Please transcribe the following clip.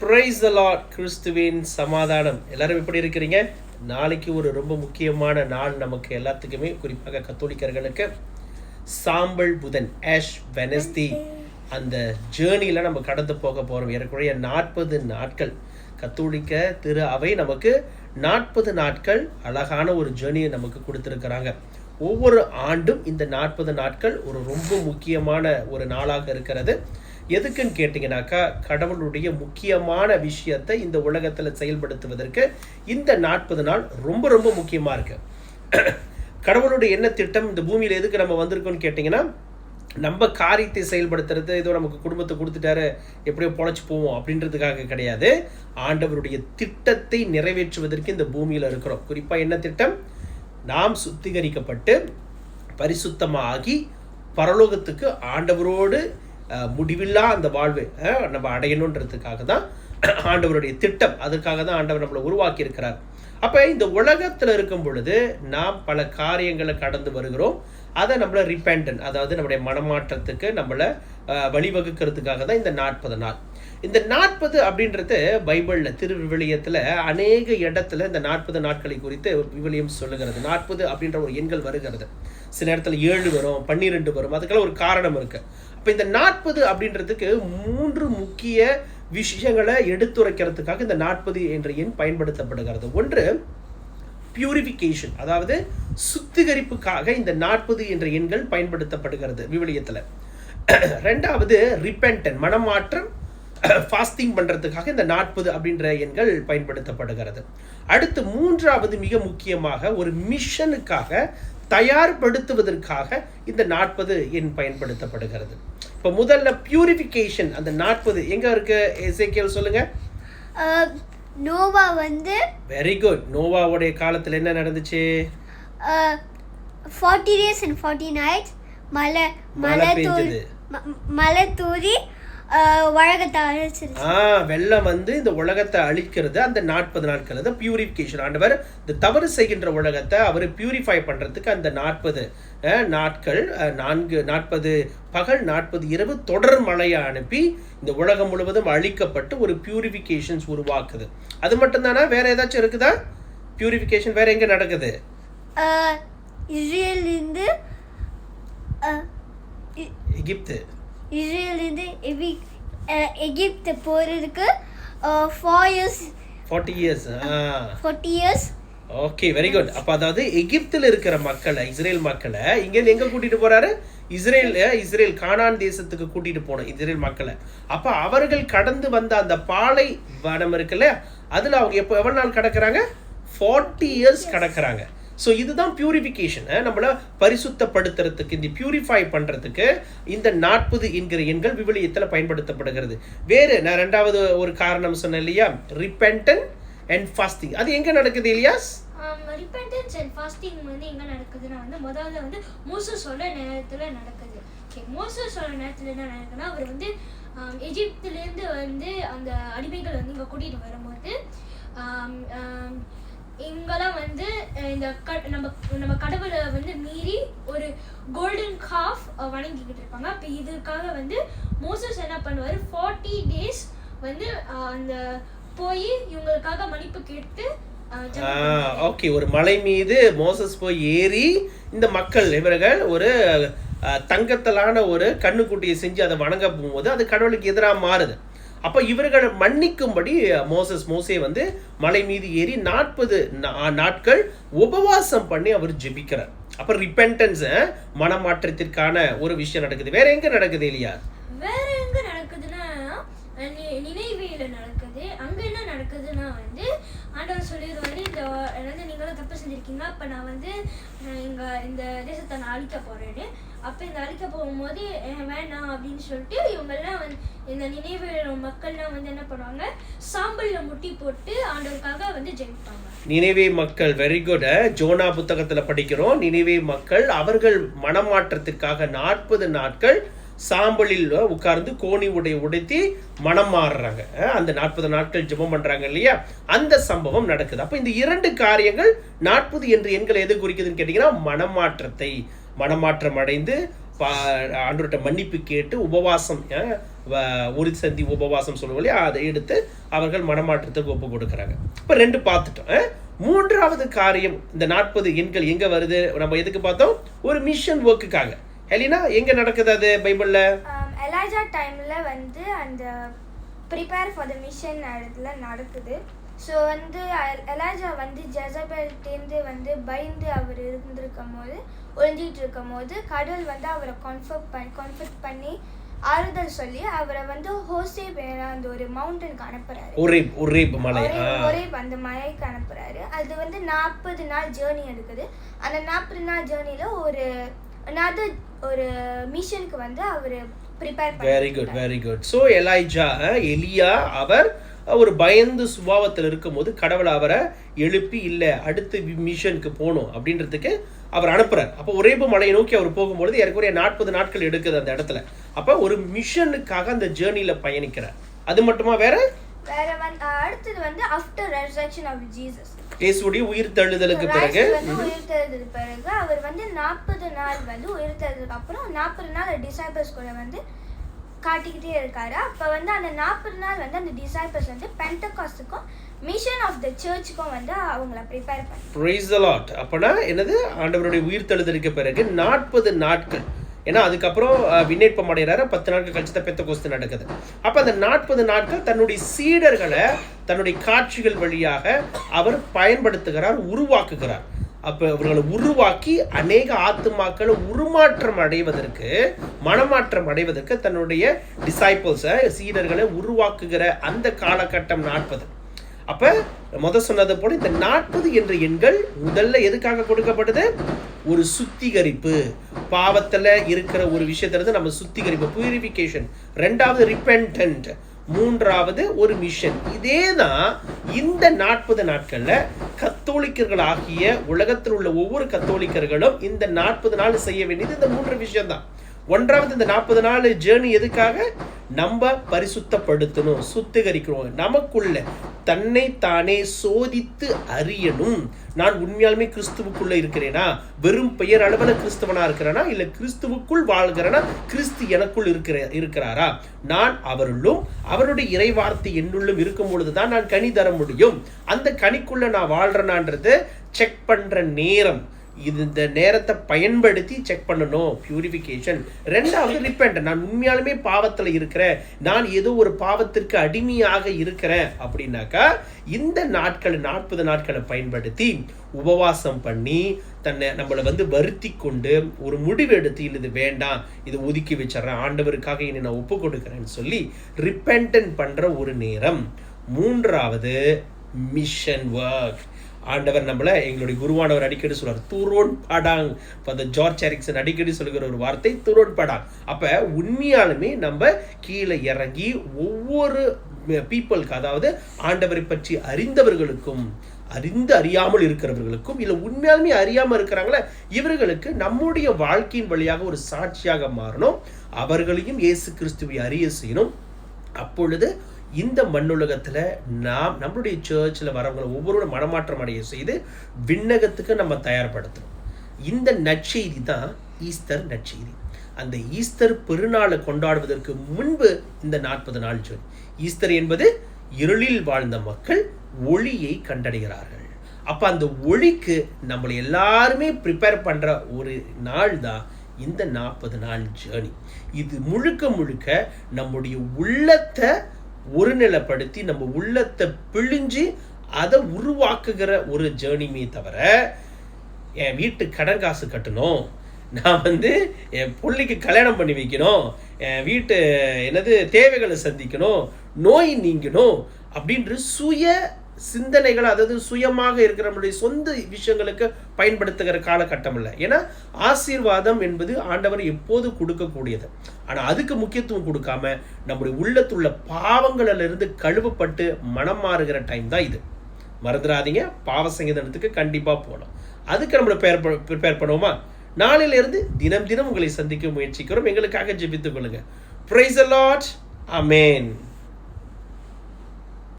Price த Lord கிறிஸ்துவின் சமாதானம். எல்லாரும் எப்படி இருக்கிறீங்க? நாளைக்கு ஒரு ரொம்ப முக்கியமான நாள் நமக்கு எல்லாத்துக்குமே குறிப்பாக கத்தோலிக்கர்களுக்கு. சாம்பல் புதன் ஆஷ் வெனஸ்தி அந்த ஜேர்னியில் நம்ம கடந்து போக போகிறோம் ஏறக்குறைய நாற்பது நாட்கள். கத்தோலிக்க திரு அவை நமக்கு நாற்பது நாட்கள் அழகான ஒரு ஜேர்னியை நமக்கு கொடுத்துருக்குறாங்க. ஒவ்வொரு ஆண்டும் இந்த நாற்பது நாட்கள் ஒரு ரொம்ப முக்கியமான ஒரு நாளாக இருக்கிறது. எதுக்குன்னு கேட்டிங்கனாக்கா கடவுளுடைய முக்கியமான விஷயத்தை இந்த உலகத்தில் செயல்படுத்துவதற்கு இந்த நாற்பது நாள் ரொம்ப ரொம்ப முக்கியமாக இருக்கு. கடவுளுடைய என்ன திட்டம் இந்த பூமியில் எதுக்கு நம்ம வந்திருக்கோம்னு கேட்டிங்கன்னா நம்ம காரியத்தை செயல்படுத்துறது ஏதோ நமக்கு குடும்பத்தை கொடுத்துட்டாரு எப்படியோ பொழைச்சி போவோம் அப்படின்றதுக்காக கிடையாது. ஆண்டவருடைய திட்டத்தை நிறைவேற்றுவதற்கு இந்த பூமியில் இருக்கிறோம். குறிப்பாக என்ன திட்டம்? நாம் சுத்திகரிக்கப்பட்டு பரிசுத்தமாகி பரலோகத்துக்கு ஆண்டவரோடு முடிவில்லா அந்த வாழ்வு நம்ம அடையணுன்றதுக்காக தான் ஆண்டவருடைய திட்டம். அதுக்காக தான் ஆண்டவர் நம்மளை உருவாக்கி இருக்கிறார் அப்போ இந்த உலகத்தில் இருக்கும் பொழுது நாம் பல காரியங்களை கடந்து வருகிறோம். அதை நம்மளை ரிப்பேண்டன் அதாவது நம்முடைய மனமாற்றத்துக்கு நம்மளை வழிவகுக்கிறதுக்காக தான் இந்த நாற்பது நாள். இந்த நாற்பது அப்படின்றது பைபிளில் திருவிவிலியத்தில் அநேக இடத்துல இந்த நாற்பது நாட்களை குறித்து விவிலியம் சொல்லுகிறது. நாற்பது அப்படின்ற ஒரு எண்கள் வருகிறது. சில இடத்துல ஏழு வரும் பன்னிரெண்டு வரும் அதுக்கெல்லாம் ஒரு காரணம் இருக்குது இப்போ இந்த நாற்பது அப்படின்றதுக்கு மூன்று முக்கிய விஷயங்களை எடுத்துரைக்கிறதுக்காக இந்த நாற்பது என்ற எண் பயன்படுத்தப்படுகிறது. ஒன்று பியூரிஃபிகேஷன் அதாவது சுத்திகரிப்புக்காக இந்த நாற்பது என்ற எண்கள் பயன்படுத்தப்படுகிறது விவிலியத்தில். ரெண்டாவது ரிப்பென்டன் மனமாற்றம் ஃபாஸ்டிங் பண்ணுறதுக்காக இந்த நாற்பது அப்படின்ற எண்கள் பயன்படுத்தப்படுகிறது. அடுத்து மூன்றாவது மிக முக்கியமாக ஒரு மிஷனுக்காக தயார்படுத்துவதற்காக இந்த நாற்பது எண் பயன்படுத்தப்படுகிறது. இப்போ முதல்ல பியூரிஃபிகேஷன் அந்த நாற்பது எங்கே இருக்கு? எசேக்கியல் சொல்லுங்க. நோவா வந்து வெரி குட் நோவாவுடைய காலத்தில் என்ன நடந்துச்சு? Forty days and forty nights மழை மழை மழை தூ பெஞ்சது. ம- மழை தூரி உலகத்தை அழிச்சிருச்சு. ஆ வெள்ளம் வந்து இந்த உலகத்தை அழிக்கிறது அந்த நாற்பது நாட்கள் அது பியூரிஃபிகேஷன் ஆண்டவர் இந்த தவறு செய்கின்ற உலகத்தை அவர் பியூரிஃபை பண்றதுக்கு அந்த நாற்பது நாட்கள் நான்கு நாற்பது பகல் நாற்பது இரவு தொடர் மழையை அனுப்பி இந்த உலகம் முழுவதும் அழிக்கப்பட்டு ஒரு பியூரிஃபிகேஷன்ஸ் உருவாக்குது. அது மட்டும்தானா? வேற ஏதாச்சும் இருக்குதா? பியூரிஃபிகேஷன் வேற எங்க நடக்குது? அஹ், இஸ்ரேலிருந்து அஹ், இ- எகிப்து. இஸ்ரேலிருந்து எவி எகிப்து போகிறதுக்கு four years forty years forty years okay very good அப்ப அதாவது எகிப்தில் இருக்கிற மக்களை இஸ்ரேல் மக்களை இங்க இருந்து எங்க கூட்டிட்டு போறாரு? இஸ்ரேல் இஸ்ரேல் கானான் தேசத்துக்கு கூட்டிட்டு போனோம் இஸ்ரேல் மக்களை. அப்ப அவர்கள் கடந்து வந்த அந்த பாலை வனம் இருக்குல்ல அதுல அவங்க எப்போ எவ்வளவு நாள் கடக்குறாங்க? ஃபார்ட்டி இயர்ஸ் கடக்குறாங்க. ஸோ இதுதான் பியூரிஃபிகேஷனை நம்மளை பரிசுத்தப்படுத்துறதுக்கு இந்த பியூரிஃபை பண்ணுறதுக்கு இந்த நாற்பது என்கிற எண்கள் விவிலியத்தில் பயன்படுத்தப்படுகிறது. வேறு நான் ரெண்டாவது ஒரு காரணம் சொன்னேன் இல்லையா? ரிப்பென்டன் அண்ட் ஃபாஸ்டிங் அது எங்கே நடக்குது இல்லையாஸ் ரிப்பென்டன்ஸ் அண்ட் ஃபாஸ்டிங் வந்து எங்கே நடக்குதுன்னா வந்து முதல்ல வந்து மோசஸோட நேரத்தில் நடக்குது. ஓகே மோசஸோட நேரத்தில் என்ன நடக்குதுன்னா அவர் வந்து ஆம், எகிப்திலேருந்து வந்து அந்த அடிமைகள் வந்து இங்கே கூட்டிகிட்டு வரும்போது இங்கெல்லாம் வந்து இந்த நம்ம நம்ம கடவுளை வந்து மீறி ஒரு கோல்டன் காஃப் வணங்கிக்கிட்டு இருப்பாங்க. அப்போ இதுக்காக வந்து மோசஸ் என்ன பண்ணுவார்? ஃபார்ட்டி டேஸ் வந்து அந்த போய் இவங்களுக்காக மன்னிப்பு கேட்டு. ஓகே ஒரு மலை மீது மோசஸ் போய் ஏறி இந்த மக்கள் இவர்கள் ஒரு தங்கத்தலான ஒரு கண்ணுக்குட்டியை செஞ்சு அதை வணங்க போகும்போது அது கடவுளுக்கு எதிராக மாறுது. அப்போ இவர்களை மன்னிக்கும்படி மோசஸ் மோசே வந்து மலை மீது ஏறி நாற்பது நாட்கள் உபவாசம் பண்ணி அவர் ஜெபிக்கிறார். அப்போ ரிப்பென்டன்ஸ் மனமாற்றத்திற்கான ஒரு விஷயம் நடக்குது. வேற எங்க நடக்குது இல்லையா வேற எங்க நடக்குதுன்னா நினைவியல நடக்குது. அங்க என்ன நடக்குதுன்னா வந்து ஆண்டவர் சொல்லிடுவாரு இந்த அதாவது நீங்களும் தப்பு செஞ்சுருக்கீங்க அப்போ நான் வந்து எங்கள் இந்த தேசத்தை நான் அழிக்க போகிறேன்னு அப்போ இந்த அழிக்க போகும்போது வேணாம் அப்படின்னு சொல்லிட்டு இவங்கெல்லாம் வந்து இந்த நினைவு மக்கள்லாம் வந்து என்ன பண்ணுவாங்க சாம்பலில் முட்டி போட்டு ஆண்டவருக்காக வந்து ஜெயிப்பாங்க. நினைவே மக்கள் வெரி குட் ஜோனா புத்தகத்தில் படிக்கிறோம் நினைவே மக்கள் அவர்கள் மனமாற்றத்திற்காக நாற்பது நாட்கள் சாம்பலில் உட்கார்ந்து கோணி உடை உடைத்தி மனம் மாறுறாங்க. அந்த நாற்பது நாட்கள் ஜெபம் பண்ணுறாங்க இல்லையா? அந்த சம்பவம் நடக்குது. அப்போ இந்த இரண்டு காரியங்கள் நாற்பது என்று எண்கள் எது குறிக்குதுன்னு கேட்டிங்கன்னா மனமாற்றத்தை மனமாற்றம் அடைந்து பா ஆண்டோர்கிட்ட மன்னிப்பு கேட்டு உபவாசம் அஹ், வ- ஒரு சந்தி உபவாசம் சொல்லுவோம் இல்லையா? அதை எடுத்து அவர்கள் மனமாற்றத்துக்கு ஒப்பு கொடுக்குறாங்க. இப்போ ரெண்டு பார்த்துட்டோம். மூன்றாவது காரியம் இந்த நாற்பது எண்கள் எங்கே வருது? நம்ம எதுக்கு பார்த்தோம்? ஒரு மிஷன் ஒர்க்குக்காக ஹெலினா எங்க நடக்குது அது பைபிள்ல? எலாஜா டைமில் வந்து அந்த ப்ரிப்பேர் ஃபார் த மிஷன் இடத்துல நடக்குது. ஸோ வந்து எல்- எலாஜா வந்து ஜெசபெல்ட்டேருந்து வந்து பயந்து அவர் இருந்திருக்கும் போது ஒளிஞ்சிட்டு இருக்கும் போது கடவுள் வந்து அவரை கன்ஃபர்ட் பண்ணி கன்ஃபர்ட் பண்ணி ஆறுதல் சொல்லி அவரை வந்து ஹோசே பேர அந்த ஒரு மவுண்டனுக்கு அனுப்புறாரு. ஒரே ஒரே மலை ஒரே ஆ. ஒரே அந்த மலைக்கு அனுப்புறாரு. அது வந்து நாற்பது நாள் ஜேர்னி எடுக்குது. அந்த நாற்பது நாள் ஜேர்னில ஒரு another ஒரு மிஷனுக்கு வந்து அவர் prepare very good very good so Elijah எலியா அவர் ஒரு பயந்து சுபாவத்தில் இருக்கும்போது கடவுள் அவரை எழுப்பி இல்லை அடுத்த மிஷனுக்கு போகணும். அப்படின்றதுக்கு அவர் அனுப்புறார். அப்போ ஒரேபு மலையை நோக்கி அவர் போகும்பொழுது ஏறக்குறைய நாற்பது நாட்கள் எடுக்குது அந்த இடத்துல. அப்போ ஒரு மிஷனுக்காக அந்த ஜேர்னியில் பயணிக்கிறார். அது மட்டுமா வேற? வேற வந்து அடுத்தது வந்து ஆஃப்டர் ரெசரக்ஷன் ஆஃப் ஜீசஸ் இயேசுடைய உயிர் தழுதலுக்கு பிறகு? வந்து உயிர்த்தெழுந்ததுக்கு பிறகு அவர் வந்து நாற்பது நாள் வந்து உயிர்த்தெழுந்ததுக்கு அப்புறம் நாற்பது நாள் டிசைபிள்ஸ் கூட வந்து காட்டிக்கிட்டே இருக்காரு. அப்போ வந்து அந்த நாற்பது நாள் வந்து அந்த டிசைபிள்ஸ் வந்து பென்டகாஸ்டுக்கும் மிஷன் ஆஃப் த சர்ச்சுக்கும் வந்து அவங்கள ப்ரிப்பேர் பண்ணி பிரைஸ் லாட் அப்போனா என்னது? ஆண்டவருடைய உயிர் தழுதலுக்கு பிறகு நாற்பது நாட்கள். ஏன்னா அதுக்கப்புறம் விண்ணேற்பம் அடைகிறாரு. பத்து நாட்கள் கழிச்சு தான் பெத்த கோஸ்து நடக்குது. அப்போ அந்த நாற்பது நாட்கள் தன்னுடைய சீடர்களை தன்னுடைய காட்சிகள் வழியாக அவர் பயன்படுத்துகிறார் உருவாக்குகிறார். அப்போ இவர்களை உருவாக்கி அநேக ஆத்துமாக்களை உருமாற்றம் அடைவதற்கு மனமாற்றம் அடைவதற்கு தன்னுடைய டிசைபிள்ஸை சீடர்களை உருவாக்குகிற அந்த காலகட்டம் நாற்பது. அப்ப முத சொன்னது போல இந்த நாற்பது என்ற எண்கள் முதல்ல எதுக்காக கொடுக்கப்படுது ஒரு சுத்திகரிப்பு. பாவத்தில் இருக்கிற ஒரு விஷயத்துல இருந்து நம்ம சுத்திகரிப்பு பியூரிஃபிகேஷன் ரெண்டாவது ரிப்பென்டன்ட் மூன்றாவது ஒரு மிஷன் இதே தான் இந்த நாற்பது நாட்களில் கத்தோலிக்கர்கள் ஆகிய உலகத்தில் உள்ள ஒவ்வொரு கத்தோலிக்கர்களும் இந்த நாற்பது நாள் செய்ய வேண்டியது இந்த மூன்று விஷயம்தான். ஒன்றாவது இந்த நாற்பது நாள் ஜேர்னி எதுக்காக? நம்ம பரிசுத்தப்படுத்தணும் சுத்திகரிக்கணும். நமக்குள்ள தன்னை தானே சோதித்து அறியணும். நான் உண்மையாலுமே கிறிஸ்துவுக்குள்ள இருக்கிறேனா? வெறும் பெயர் அளவில் கிறிஸ்தவனா இருக்கிறேனா? இல்லை கிறிஸ்துவுக்குள் வாழ்கிறேனா? கிறிஸ்து எனக்குள் இருக்கிற இருக்கிறாரா? நான் அவருள்ளும் அவருடைய இறைவார்த்தை என்னுள்ளும் இருக்கும் பொழுதுதான் நான் கனி தர முடியும். அந்த கனிக்குள்ள நான் வாழ்றேனான்றது செக் பண்ற நேரம். இது இந்த நேரத்தை பயன்படுத்தி செக் பண்ணணும். பியூரிஃபிகேஷன் ரெண்டாவது ரிப்பெண்ட் நான் உண்மையாலுமே பாவத்தில் இருக்கிறேன். நான் ஏதோ ஒரு பாவத்திற்கு அடிமையாக இருக்கிறேன். அப்படின்னாக்கா இந்த நாட்கள் நாற்பது நாட்களை பயன்படுத்தி உபவாசம் பண்ணி தன்னை நம்மளை வந்து வருத்தி கொண்டு ஒரு முடிவு எடுத்து இல்லை இது வேண்டாம். இது ஒதுக்கி வச்சிட்றேன். ஆண்டவருக்காக என்னை நான் ஒப்பு கொடுக்குறேன்னு சொல்லி ரிப்பெண்டன் பண்ணுற ஒரு நேரம். மூன்றாவது மிஷன் ஒர்க் ஆண்டவர் நம்மளை எங்களுடைய குருவானவர் அடிக்கடி சொல்கிறார் துரோன் படாங் அந்த ஜார்ஜ் ஹாரிக்சன் அடிக்கடி சொல்லுகிற ஒரு வார்த்தை துரோன் படாங் அப்போ உண்மையாலுமே நம்ம கீழே இறங்கி ஒவ்வொரு பீப்புளுக்கு அதாவது ஆண்டவரை பற்றி அறிந்தவர்களுக்கும் அறிந்து அறியாமல் இருக்கிறவர்களுக்கும் இல்லை உண்மையாலுமே அறியாமல் இருக்கிறாங்களே இவர்களுக்கு நம்முடைய வாழ்க்கையின் வழியாக ஒரு சாட்சியாக மாறணும். அவர்களையும் இயேசு கிறிஸ்துவை அறிய செய்யணும். அப்பொழுது இந்த மண்ணுலகத்தில் நாம் நம்மளுடைய சர்ச்சில் வரவங்களை ஒவ்வொரு மனமாற்றம் அடைய செய்து விண்ணகத்துக்கு நம்ம தயார்படுத்தணும் இந்த நற்செய்தி தான் ஈஸ்டர் நற்செய்தி. அந்த ஈஸ்டர் பெருநாளை கொண்டாடுவதற்கு முன்பு இந்த நாற்பது நாள் ஜோன் ஈஸ்டர் என்பது இருளில் வாழ்ந்த மக்கள் ஒளியை கண்டடைகிறார்கள். அப்போ அந்த ஒளிக்கு நம்மளை எல்லாருமே ப்ரிப்பேர் பண்ணுற ஒரு நாள் தான் இந்த நாற்பது நாள் ஜேர்னி இது முழுக்க முழுக்க நம்முடைய உள்ளத்தை ஒருநிலைப்படுத்தி நம்ம உள்ளத்தை பிழிஞ்சு அதை உருவாக்குகிற ஒரு ஜேர்னிமே தவிர என் வீட்டு கடன் காசு கட்டணும். நான் வந்து என் பிள்ளைக்கு கல்யாணம் பண்ணி வைக்கணும். என் வீட்டு என்னது தேவைகளை சந்திக்கணும். நோய் நீங்கணும். அப்படின்ற சுய சிந்தனைகள் அதாவது சுயமாக இருக்கிற நம்முடைய சொந்த விஷயங்களுக்கு பயன்படுத்துகிற காலகட்டம் இல்லை. ஏன்னா ஆசீர்வாதம் என்பது ஆண்டவர் எப்போது கொடுக்கக்கூடியது. ஆனால் அதுக்கு முக்கியத்துவம் கொடுக்காம நம்முடைய உள்ளத்துள்ள பாவங்களிலிருந்து கழுவப்பட்டு மனம் மாறுகிற டைம் தான் இது. மறந்துடாதீங்க. பாவ சங்கீதத்துக்கு கண்டிப்பாக போகணும் அதுக்கு நம்மளை ப்ரிப்பேர் பண்ணுவோமா? நாளிலிருந்து தினம் தினம் உங்களை சந்திக்க முயற்சிக்கிறோம். எங்களுக்காக ஜெபித்துக் கொள்ளுங்க. A lot amen